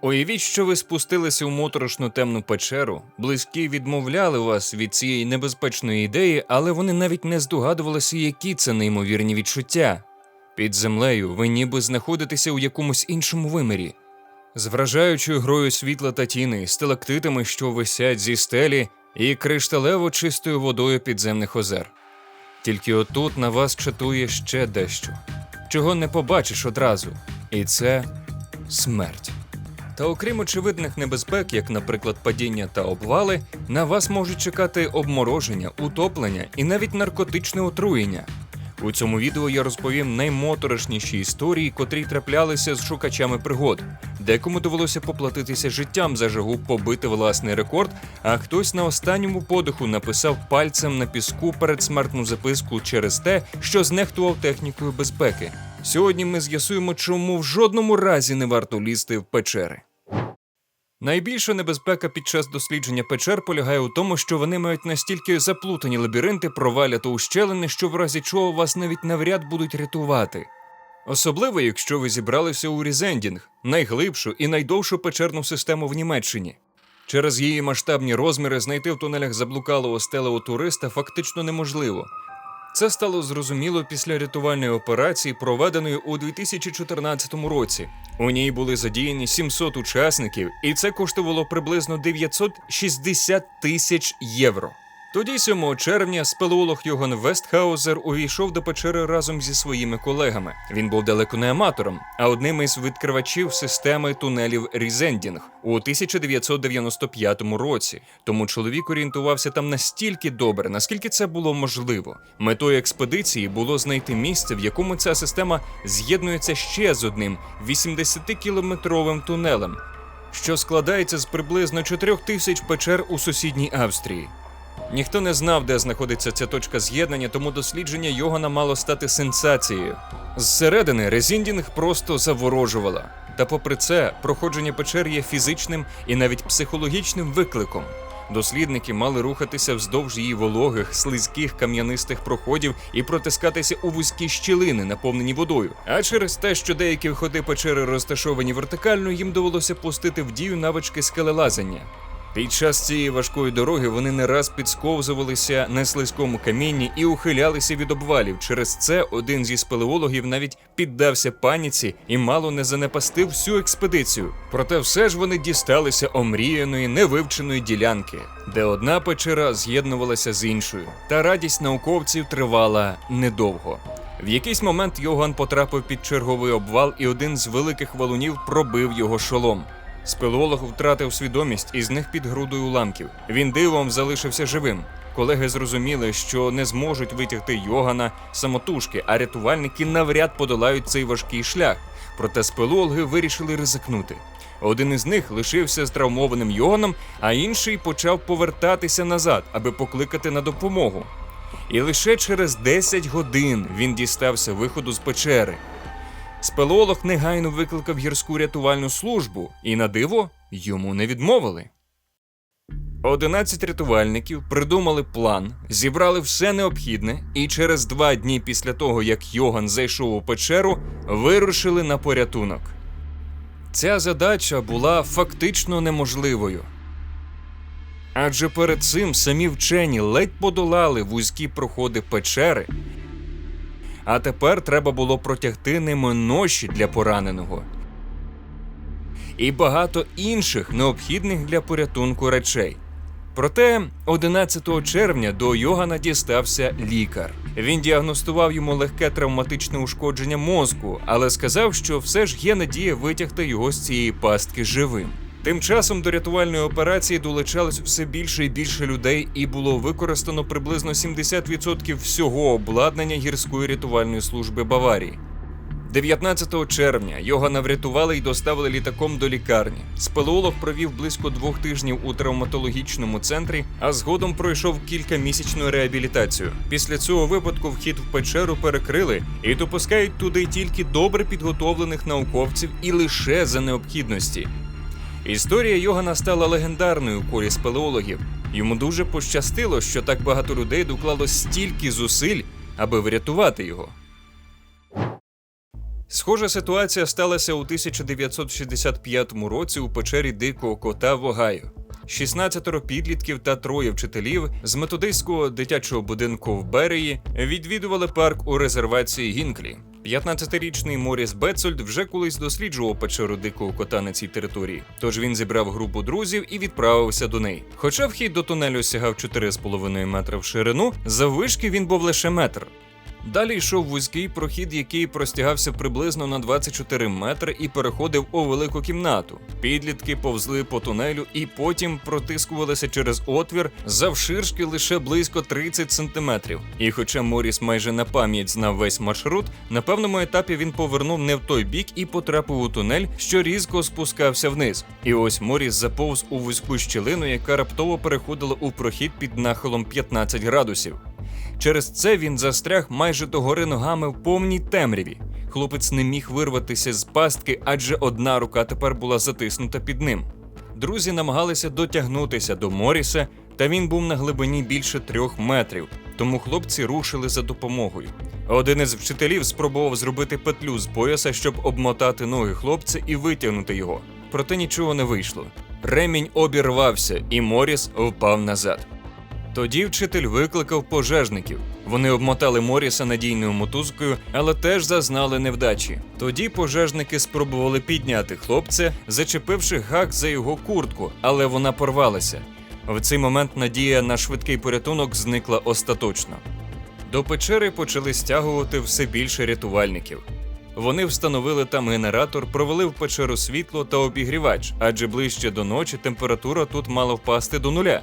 Уявіть, що ви спустилися у моторошну темну печеру, близькі відмовляли вас від цієї небезпечної ідеї, але вони навіть не здогадувалися, які це неймовірні відчуття. Під землею ви ніби знаходитеся у якомусь іншому вимірі, з вражаючою грою світла та тіни, сталактитами, що висять зі стелі, і кришталево чистою водою підземних озер. Тільки отут на вас чатує ще дещо, чого не побачиш одразу, і це смерть. Та окрім очевидних небезпек, як, наприклад, падіння та обвали, на вас можуть чекати обмороження, утоплення і навіть наркотичне отруєння. У цьому відео я розповім наймоторошніші історії, котрі траплялися з шукачами пригод. Декому довелося поплатитися життям за жагу побити власний рекорд, а хтось на останньому подиху написав пальцем на піску передсмертну записку через те, що знехтував технікою безпеки. Сьогодні ми з'ясуємо, чому в жодному разі не варто лізти в печери. Найбільша небезпека під час дослідження печер полягає у тому, що вони мають настільки заплутані лабіринти, проваля та ущелини, що в разі чого вас навіть навряд будуть рятувати. Особливо, якщо ви зібралися у Різендінг, найглибшу і найдовшу печерну систему в Німеччині. Через її масштабні розміри знайти в тунелях заблукалого стелео туриста фактично неможливо. Це стало зрозуміло після рятувальної операції, проведеної у 2014 році. У ній були задіяні 700 учасників, і це коштувало приблизно 960 тисяч євро. Тоді, 7 червня, спелеолог Йоган Вестхаузер увійшов до печери разом зі своїми колегами. Він був далеко не аматором, а одним із відкривачів системи тунелів Різендінг у 1995 році. Тому чоловік орієнтувався там настільки добре, наскільки це було можливо. Метою експедиції було знайти місце, в якому ця система з'єднується ще з одним 80-кілометровим тунелем, що складається з приблизно 4 тисяч печер у сусідній Австрії. Ніхто не знав, де знаходиться ця точка з'єднання, тому дослідження Йогана мало стати сенсацією. Зсередини Резіндінг просто заворожувала. Та попри це, проходження печер є фізичним і навіть психологічним викликом. Дослідники мали рухатися вздовж її вологих, слизьких кам'янистих проходів і протискатися у вузькі щілини, наповнені водою. А через те, що деякі входи печери розташовані вертикально, їм довелося пустити в дію навички скелелазання. Під час цієї важкої дороги вони не раз підсковзувалися на слизькому камінні і ухилялися від обвалів. Через це один зі спелеологів навіть піддався паніці і мало не занепастив всю експедицію. Проте все ж вони дісталися омріяної, невивченої ділянки, де одна печера з'єднувалася з іншою. Та радість науковців тривала недовго. В якийсь момент Йоган потрапив під черговий обвал, і один з великих валунів пробив його шолом. Спелеолог втратив свідомість і зник під грудою уламків. Він дивом залишився живим. Колеги зрозуміли, що не зможуть витягти Йогана самотужки, а рятувальники навряд подолають цей важкий шлях. Проте спелеологи вирішили ризикнути. Один із них лишився з травмованим Йоганом, а інший почав повертатися назад, аби покликати на допомогу. І лише через 10 годин він дістався виходу з печери. Спелеолог негайно викликав гірську рятувальну службу, і на диво йому не відмовили. 11 рятувальників придумали план, зібрали все необхідне, і через два дні після того, як Йоган зайшов у печеру, вирушили на порятунок. Ця задача була фактично неможливою. Адже перед цим самі вчені ледь подолали вузькі проходи печери, а тепер треба було протягти ними ноші для пораненого. І багато інших необхідних для порятунку речей. Проте 11 червня до Йогана дістався лікар. Він діагностував йому легке травматичне ушкодження мозку, але сказав, що все ж є надія витягти його з цієї пастки живим. Тим часом до рятувальної операції долучалось все більше і більше людей, і було використано приблизно 70% всього обладнання гірської рятувальної служби Баварії. 19 червня Йогана врятували і доставили літаком до лікарні. Спелеолог провів близько двох тижнів у травматологічному центрі, а згодом пройшов кількамісячну реабілітацію. Після цього випадку вхід в печеру перекрили і допускають туди тільки добре підготовлених науковців і лише за необхідності. Історія Йогана стала легендарною у колі спелеологів. Йому дуже пощастило, що так багато людей доклало стільки зусиль, аби врятувати його. Схожа ситуація сталася у 1965 році у печері Дикого Кота в Огайо. 16 підлітків та троє вчителів з методистського дитячого будинку в Береї відвідували парк у резервації Гінклі. 15-річний Моріс Бецольд вже колись досліджував печеру дикого кота на цій території, тож він зібрав групу друзів і відправився до неї. Хоча вхід до тунелю сягав 4,5 метра в ширину, заввишки він був лише метр. Далі йшов вузький прохід, який простягався приблизно на 24 метри і переходив у велику кімнату. Підлітки повзли по тунелю і потім протискувалися через отвір завширшки лише близько 30 сантиметрів. І хоча Моріс майже на пам'ять знав весь маршрут, на певному етапі він повернув не в той бік і потрапив у тунель, що різко спускався вниз. І ось Моріс заповз у вузьку щілину, яка раптово переходила у прохід під нахилом 15 градусів. Через це він застряг майже догори ногами в повній темряві. Хлопець не міг вирватися з пастки, адже одна рука тепер була затиснута під ним. Друзі намагалися дотягнутися до Моріса, та він був на глибині більше трьох метрів, тому хлопці рушили за допомогою. Один із вчителів спробував зробити петлю з пояса, щоб обмотати ноги хлопця і витягнути його. Проте нічого не вийшло. Ремінь обірвався, і Моріс впав назад. Тоді вчитель викликав пожежників. Вони обмотали Моріса надійною мотузкою, але теж зазнали невдачі. Тоді пожежники спробували підняти хлопця, зачепивши гак за його куртку, але вона порвалася. В цей момент надія на швидкий порятунок зникла остаточно. До печери почали стягувати все більше рятувальників. Вони встановили там генератор, провели в печеру світло та обігрівач, адже ближче до ночі температура тут мала впасти до нуля.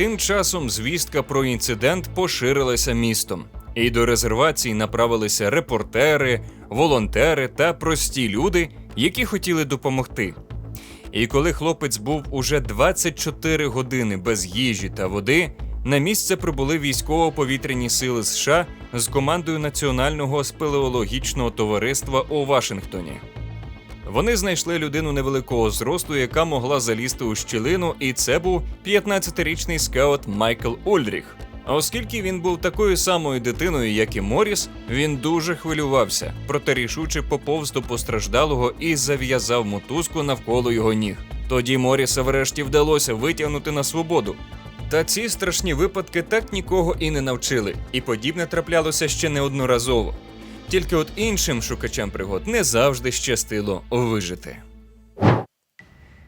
Тим часом звістка про інцидент поширилася містом, і до резервації направилися репортери, волонтери та прості люди, які хотіли допомогти. І коли хлопець був уже 24 години без їжі та води, на місце прибули військово-повітряні сили США з командою Національного спелеологічного товариства у Вашингтоні. Вони знайшли людину невеликого зросту, яка могла залізти у щілину, і це був 15-річний скаут Майкл Ульдріх. А оскільки він був такою самою дитиною, як і Моріс, він дуже хвилювався, проте рішуче поповз до постраждалого і зав'язав мотузку навколо його ніг. Тоді Моріса врешті вдалося витягнути на свободу. Та ці страшні випадки так нікого і не навчили, і подібне траплялося ще неодноразово. Тільки от іншим шукачам пригод не завжди щастило вижити.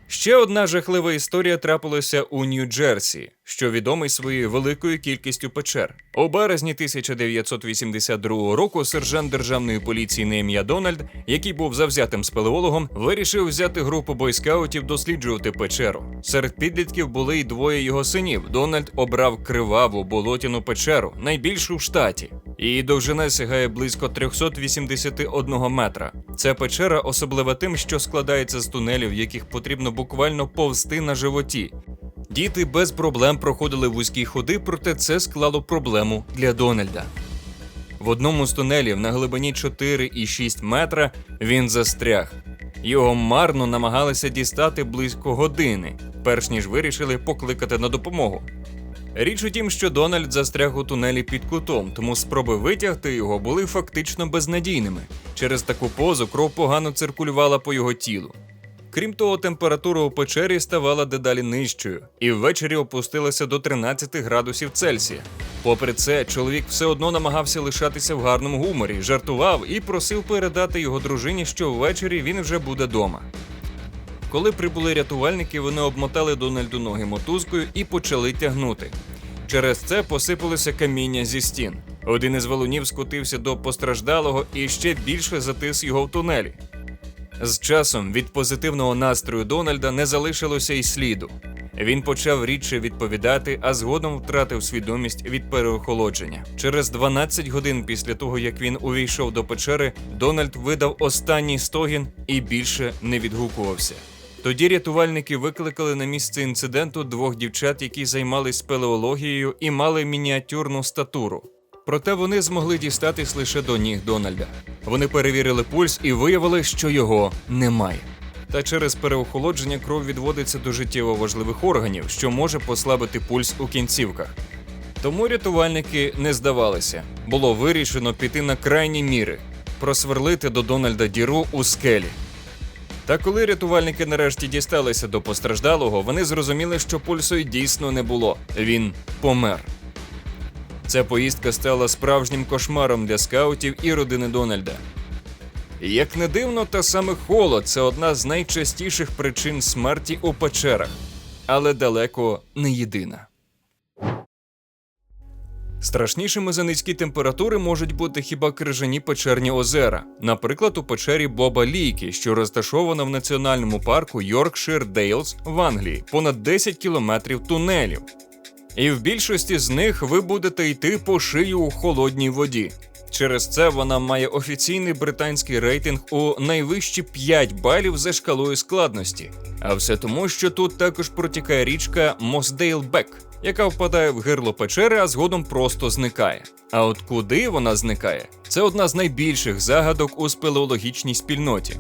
Ще одна жахлива історія трапилася у Нью-Джерсі, що відомий своєю великою кількістю печер. У березні 1982 року сержант державної поліції на ім'я Дональд, який був завзятим спелеологом, вирішив взяти групу бойскаутів досліджувати печеру. Серед підлітків були й двоє його синів. Дональд обрав криваву болотяну печеру, найбільшу в штаті. Її довжина сягає близько 381 метра. Ця печера особлива тим, що складається з тунелів, яких потрібно буквально повзти на животі. Діти без проблем проходили вузькі ходи, проте це склало проблему для Дональда. В одному з тунелів на глибині 4,6 метра він застряг. Його марно намагалися дістати близько години, перш ніж вирішили покликати на допомогу. Річ у тім, що Дональд застряг у тунелі під кутом, тому спроби витягти його були фактично безнадійними. Через таку позу кров погано циркулювала по його тілу. Крім того, температура у печері ставала дедалі нижчою, і ввечері опустилася до 13 градусів Цельсія. Попри це, чоловік все одно намагався лишатися в гарному гуморі, жартував і просив передати його дружині, що ввечері він вже буде дома. Коли прибули рятувальники, вони обмотали Дональду ноги мотузкою і почали тягнути. Через це посипалося каміння зі стін. Один із валунів скотився до постраждалого і ще більше затис його в тунелі. З часом від позитивного настрою Дональда не залишилося й сліду. Він почав рідше відповідати, а згодом втратив свідомість від переохолодження. Через 12 годин після того, як він увійшов до печери, Дональд видав останній стогін і більше не відгукувався. Тоді рятувальники викликали на місце інциденту двох дівчат, які займались спелеологією і мали мініатюрну статуру. Проте вони змогли дістатись лише до ніг Дональда. Вони перевірили пульс і виявили, що його немає. Та через переохолодження кров відводиться до життєво важливих органів, що може послабити пульс у кінцівках. Тому рятувальники не здавалися. Було вирішено піти на крайні міри. просверлити до Дональда діру у скелі. Та коли рятувальники нарешті дісталися до постраждалого, вони зрозуміли, що пульсу й дійсно не було. Він помер. Ця поїздка стала справжнім кошмаром для скаутів і родини Дональда. Як не дивно, та саме холод це одна з найчастіших причин смерті у печерах, але далеко не єдина. Страшнішими за низькі температури можуть бути хіба крижані печерні озера, наприклад, у печері Боба Лійки, що розташована в національному парку Йоркшир Дейлз в Англії, понад 10 кілометрів тунелів. І в більшості з них ви будете йти по шию у холодній воді. Через це вона має офіційний британський рейтинг у найвищі 5 балів за шкалою складності. А все тому, що тут також протікає річка Мосдейл Бек, яка впадає в гирло печери, а згодом просто зникає. А от куди вона зникає? Це одна з найбільших загадок у спелеологічній спільноті.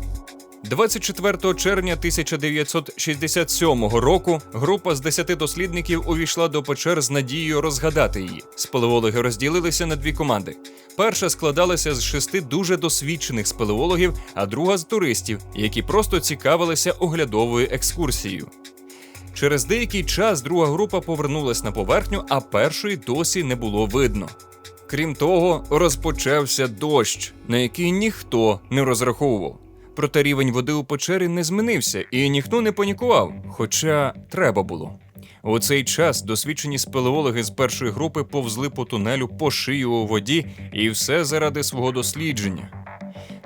24 червня 1967 року група з 10 дослідників увійшла до печер з надією розгадати її. Спелеологи розділилися на дві команди. Перша складалася з шести дуже досвідчених спелеологів, а друга з туристів, які просто цікавилися оглядовою екскурсією. Через деякий час друга група повернулась на поверхню, а першої досі не було видно. Крім того, розпочався дощ, на який ніхто не розраховував. Проте рівень води у печері не змінився, і ніхто не панікував, хоча треба було. У цей час досвідчені спелеологи з першої групи повзли по тунелю по шию у воді, і все заради свого дослідження.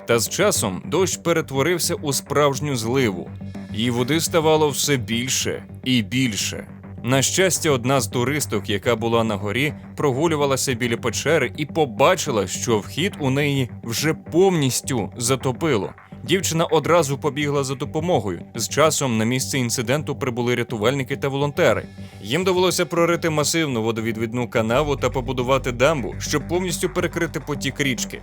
Та з часом дощ перетворився у справжню зливу, і води ставало все більше і більше. На щастя, одна з туристок, яка була на горі, прогулювалася біля печери і побачила, що вхід у неї вже повністю затопило. Дівчина одразу побігла за допомогою. З часом на місце інциденту прибули рятувальники та волонтери. Їм довелося прорити масивну водовідвідну канаву та побудувати дамбу, щоб повністю перекрити потік річки.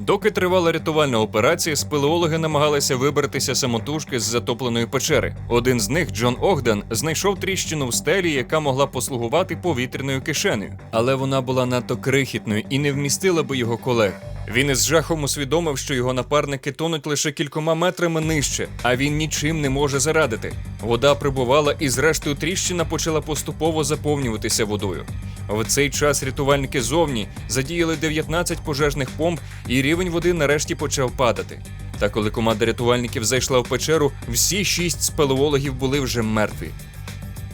Доки тривала рятувальна операція, спелеологи намагалися вибратися самотужки з затопленої печери. Один з них, Джон Огден, знайшов тріщину в стелі, яка могла послугувати повітряною кишенею, але вона була надто крихітною і не вмістила би його колег. Він із жахом усвідомив, що його напарники тонуть лише кількома метрами нижче, а він нічим не може зарадити. Вода прибувала, і зрештою тріщина почала поступово заповнюватися водою. В цей час рятувальники зовні задіяли 19 пожежних помп, і рівень води нарешті почав падати. Та коли команда рятувальників зайшла в печеру, всі шість спелеологів були вже мертві.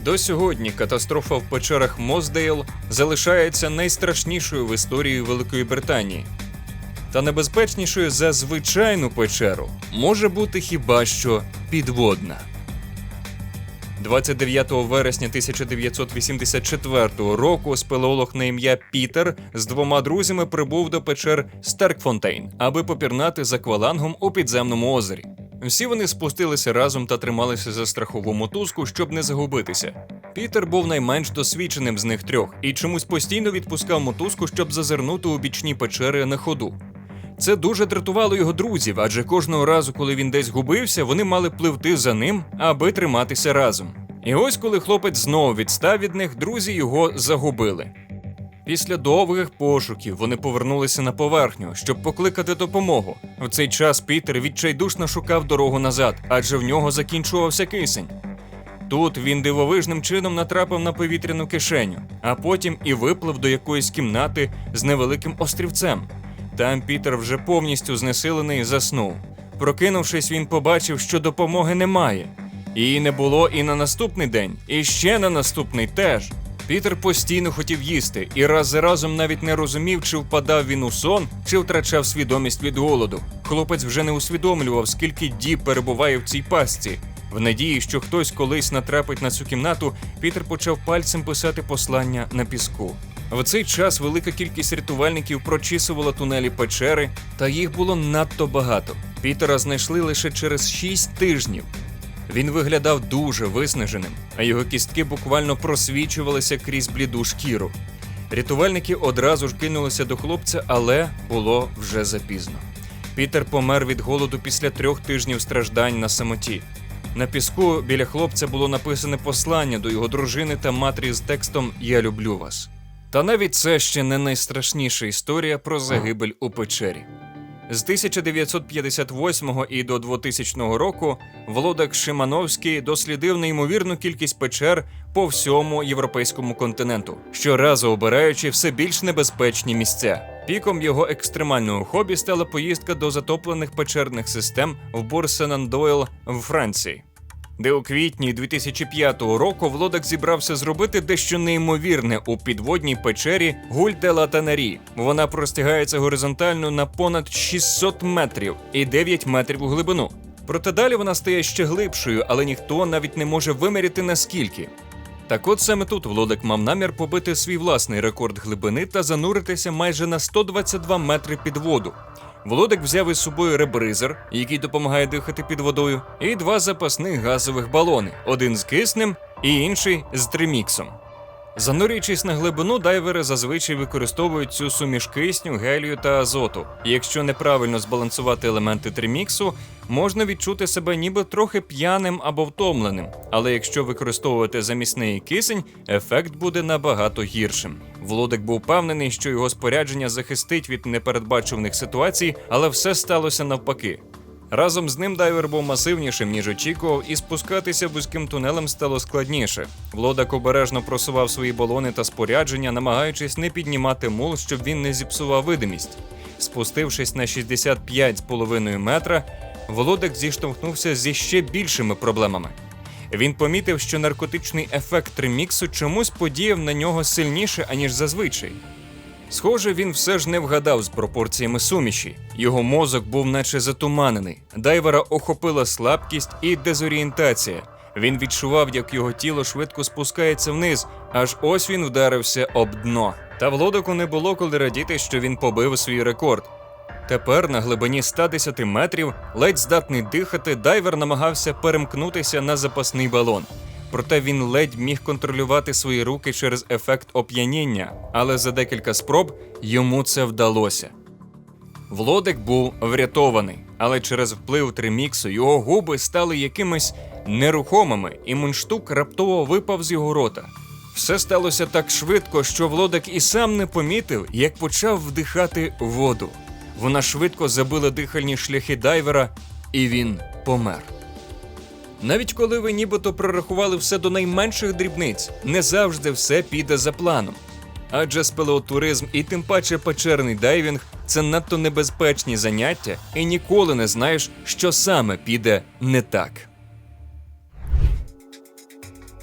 До сьогодні катастрофа в печерах Моздейл залишається найстрашнішою в історії Великої Британії. Та небезпечнішою за звичайну печеру може бути хіба що підводна. 29 вересня 1984 року спелеолог на ім'я Пітер з двома друзями прибув до печер Старкфонтейн, аби попірнати за аквалангом у підземному озері. Всі вони спустилися разом та трималися за страхову мотузку, щоб не загубитися. Пітер був найменш досвідченим з них трьох і чомусь постійно відпускав мотузку, щоб зазирнути у бічні печери на ходу. Це дуже дратувало його друзів, адже кожного разу, коли він десь губився, вони мали пливти за ним, аби триматися разом. І ось, коли хлопець знову відстав від них, друзі його загубили. Після довгих пошуків вони повернулися на поверхню, щоб покликати допомогу. В цей час Пітер відчайдушно шукав дорогу назад, адже в нього закінчувався кисень. Тут він дивовижним чином натрапив на повітряну кишеню, а потім і виплив до якоїсь кімнати з невеликим острівцем. Там Пітер вже повністю знесилений заснув. Прокинувшись, він побачив, що допомоги немає. Її не було і на наступний день, і ще на наступний теж. Пітер постійно хотів їсти і раз за разом навіть не розумів, чи впадав він у сон, чи втрачав свідомість від голоду. Хлопець вже не усвідомлював, скільки діб перебуває в цій пастці. В надії, що хтось колись натрапить на цю кімнату, Пітер почав пальцем писати послання на піску. В цей час велика кількість рятувальників прочісувала тунелі печери, та їх було надто багато. Пітера знайшли лише через шість тижнів. Він виглядав дуже виснаженим, а його кістки буквально просвічувалися крізь бліду шкіру. Рятувальники одразу ж кинулися до хлопця, але було вже запізно. Пітер помер від голоду після трьох тижнів страждань на самоті. На піску біля хлопця було написане послання до його дружини та матері з текстом Я люблю вас. Та навіть це ще не найстрашніша історія про загибель у печері. З 1958 і до 2000 року Володак Шимановський дослідив неймовірну кількість печер по всьому європейському континенту, щоразу обираючи все більш небезпечні місця. Піком його екстремального хобі стала поїздка до затоплених печерних систем в Бурсенандойл в Франції де у квітні 2005 року Володак зібрався зробити дещо неймовірне у підводній печері Гуль де ла Вона простягається горизонтально на понад 600 метрів і 9 метрів у глибину. Проте далі вона стає ще глибшою, але ніхто навіть не може виміряти наскільки. Так от саме тут Володик мав намір побити свій власний рекорд глибини та зануритися майже на 122 метри під воду. Володик взяв із собою ребризер, який допомагає дихати під водою, і два запасних газових балони: один з киснем і інший з триміксом. Занурюючись на глибину, дайвери зазвичай використовують цю суміш кисню, гелію та азоту. Якщо неправильно збалансувати елементи триміксу, можна відчути себе ніби трохи п'яним або втомленим. Але якщо використовувати замісний кисень, ефект буде набагато гіршим. Володик був впевнений, що його спорядження захистить від непередбачуваних ситуацій, але все сталося навпаки. Разом з ним дайвер був масивнішим, ніж очікував, і спускатися вузьким тунелем стало складніше. Влодак обережно просував свої балони та спорядження, намагаючись не піднімати мул, щоб він не зіпсував видимість. Спустившись на 65,5 метра, Володик зіштовхнувся зі ще більшими проблемами. Він помітив, що наркотичний ефект триміксу чомусь подіяв на нього сильніше, аніж зазвичай. Схоже, він все ж не вгадав з пропорціями суміші. Його мозок був наче затуманений. Дайвера охопила слабкість і дезорієнтація. Він відчував, як його тіло швидко спускається вниз, аж ось він вдарився об дно. Та Влодоку не було коли радіти, що він побив свій рекорд. Тепер на глибині 110 метрів, ледь здатний дихати, дайвер намагався перемкнутися на запасний балон. Проте він ледь міг контролювати свої руки через ефект оп'яніння, але за декілька спроб йому це вдалося. Влодик був врятований, але через вплив триміксу його губи стали якимись нерухомими, і мундштук раптово випав з його рота. Все сталося так швидко, що Влодик і сам не помітив, як почав вдихати воду. Вона швидко забила дихальні шляхи дайвера, і він помер. Навіть коли ви нібито прорахували все до найменших дрібниць, не завжди все піде за планом. Адже спелеотуризм і тим паче печерний дайвінг це надто небезпечні заняття, і ніколи не знаєш, що саме піде не так.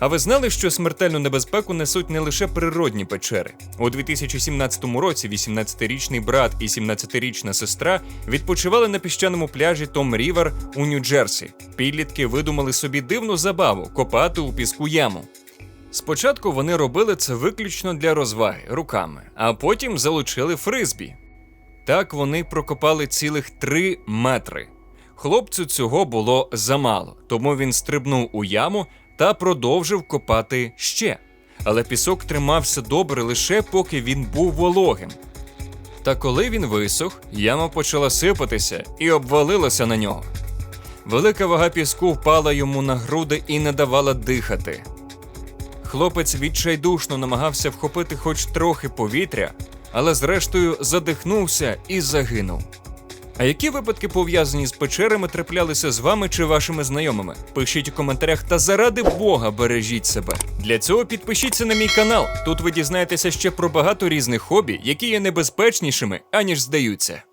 А ви знали, що смертельну небезпеку несуть не лише природні печери? У 2017 році 18-річний брат і 17-річна сестра відпочивали на піщаному пляжі Том Рівер у Нью-Джерсі. Підлітки видумали собі дивну забаву копати у піску яму. Спочатку вони робили це виключно для розваги руками, а потім залучили фризбі. Так вони прокопали цілих три метри. Хлопцю цього було замало, тому він стрибнув у яму та продовжив копати ще. Але пісок тримався добре лише поки він був вологим. Та коли він висох, яма почала сипатися і обвалилася на нього. Велика вага піску впала йому на груди і не давала дихати. Хлопець відчайдушно намагався вхопити хоч трохи повітря, але зрештою задихнувся і загинув. А які випадки пов'язані з печерами траплялися з вами чи вашими знайомими? Пишіть у коментарях та заради Бога бережіть себе. Для цього підпишіться на мій канал. Тут ви дізнаєтеся ще про багато різних хобі, які є небезпечнішими, аніж здаються.